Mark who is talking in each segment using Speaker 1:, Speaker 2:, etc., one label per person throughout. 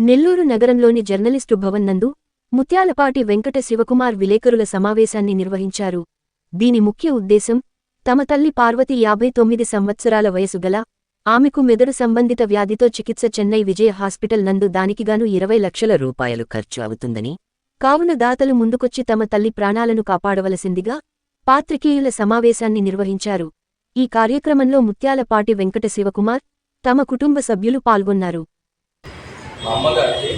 Speaker 1: నెల్లూరు నగరంలోని జర్నలిస్టు భవన్ నందు ముత్యాలపాటి వెంకట శివకుమార్ విలేకరుల సమావేశాన్ని నిర్వహించారు. దీని ముఖ్య ఉద్దేశం తమ తల్లి పార్వతి యాభై తొమ్మిది సంవత్సరాల వయసు గల ఆమెకు మెదడు సంబంధిత వ్యాధితో చికిత్స చెన్నై విజయ హాస్పిటల్ నందు దానికిగాను ఇరవై లక్షల రూపాయలు ఖర్చు అవుతుందని కావున దాతలు ముందుకొచ్చి తమ తల్లి ప్రాణాలను కాపాడవలసిందిగా పాత్రికేయుల సమావేశాన్ని నిర్వహించారు. ఈ కార్యక్రమంలో ముత్యాలపాటి వెంకట శివకుమార్ తమ కుటుంబ సభ్యులు పాల్గొన్నారు.
Speaker 2: మా అమ్మగారికి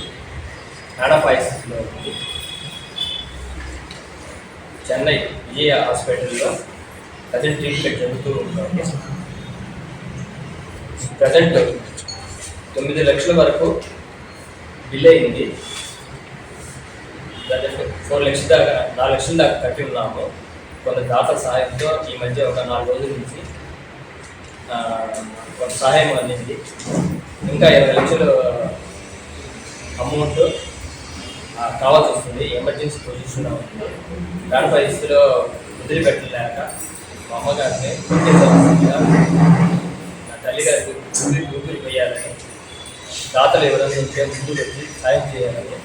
Speaker 2: నాడపాయస్థితిలో ఉంది. చెన్నై విజయ హాస్పిటల్లో ప్రజెంట్ ట్రీట్మెంట్ జరుగుతూ ఉంటాము ప్రజెంట్ తొమ్మిది లక్షల వరకు బిల్ అయింది. ప్రజెంట్ ఫోర్ లక్షల దాకా నాలుగు లక్షల దాకా కట్టి ఉన్నాము. కొంత దాత సహాయంతో ఈ మధ్య ఒక నాలుగు రోజుల నుంచి కొంత సహాయం అందింది. ఇంకా ఇరవై లక్షలు అమౌంట్ కావాల్సి వస్తుంది ఎమర్జెన్సీ పొజిషన్ అవుతుంది దాని పరిస్థితిలో వదిలిపెట్టలేక మా అమ్మగారిని కొట్టేసరిగా నా తల్లిగారికి ఊపిరి ఊపిరి పోయాలని దాతలు ఎవరైనా ఉంటే ముందుకు వచ్చి సాయం చేయాలని.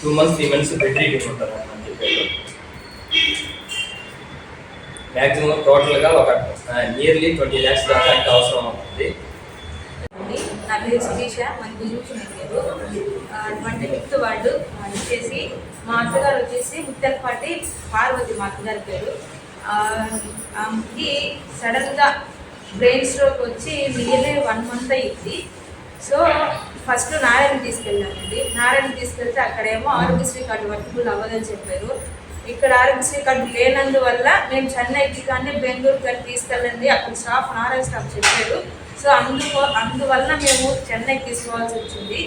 Speaker 2: Two months three months bed reading ఉంటారు అని చెప్పారు. మ్యాక్సిమం టోటల్గా ఒక నియర్లీ ట్వంటీ ల్యాక్స్ దాకా అవసరం అవుతుంది?
Speaker 3: పేరు శిరీష మన గురించి పేరు అటువంటి ఫిఫ్త్ వార్డు వచ్చేసి మా అత్తగారు వచ్చేసి ముత్తలపాటి పార్వతి మా అత్తగారి పేరు. ఆమెకి సడన్గా బ్రెయిన్ స్ట్రోక్ వచ్చి నియర్లీ వన్ మంత్ అయ్యింది సో ఫస్ట్ నారాయణ తీసుకెళ్ళామండి. నారాయణ తీసుకెళ్తే అక్కడేమో ఆరోగ్యశ్రీ కార్డు వర్తిబుల్ అవ్వదని చెప్పారు. ఇక్కడ ఆరోగ్యశ్రీ కార్డు లేనందువల్ల మేము చెన్నైకి కానీ బెంగళూరు కానీ తీసుకెళ్ళండి. అక్కడ స్టాఫ్ నారాయణ స్టాఫ్ చెప్పారు. సో అందుకో అందువల్ల మేము చెన్నైకి తీసుకోవాల్సి వచ్చింది.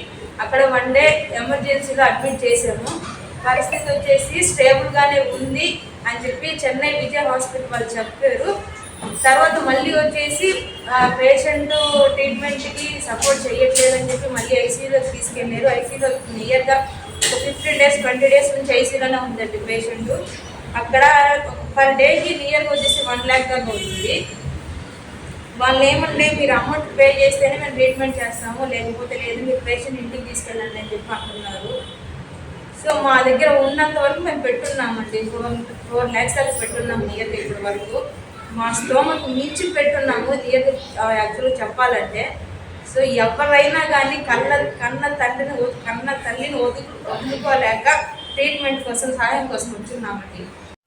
Speaker 3: అక్కడ వన్ డే ఎమర్జెన్సీలో అడ్మిట్ చేసాము. పరిస్థితి వచ్చేసి స్టేబుల్గానే ఉంది అని చెప్పి చెన్నై విజయ హాస్పిటల్ వాళ్ళు చెప్పారు. తర్వాత మళ్ళీ వచ్చేసి పేషెంట్ ట్రీట్మెంట్కి సపోర్ట్ చేయట్లేదని చెప్పి మళ్ళీ ఐసీయూలోకి తీసుకెళ్ళారు ఐసీయూలో నియర్గా ఒక ఫిఫ్టీన్ డేస్ ట్వంటీ డేస్ నుంచి ఐసీయూలోనే ఉందండి పేషెంట్. అక్కడ పర్ డేకి నియర్గా వచ్చేసి వన్ ల్యాక్ దాకా అవుతుంది వాళ్ళు ఏమంటే మీరు అమౌంట్ పే చేస్తేనే మేము ట్రీట్మెంట్ చేస్తాము. లేకపోతే లేదు మీరు పేషెంట్ ఇంటికి తీసుకెళ్ళండి అని చెప్పి అంటున్నారు. సో మా దగ్గర ఉన్నంత వరకు మేము పెట్టున్నామండి. ఫోర్ ఫోర్ ల్యాక్స్ దాకా పెట్టున్నాము నియర్గా ఇప్పటి వరకు. మా స్తోమకు మించి పెట్టున్నాము నియర్గా యాక్చువల్గా చెప్పాలంటే. సో ఎవరైనా కానీ కళ్ళ కన్న తండ్రిని కన్న తల్లిని వదులు వదులుకోలేక ట్రీట్మెంట్ కోసం సహాయం కోసం వచ్చున్నామండి.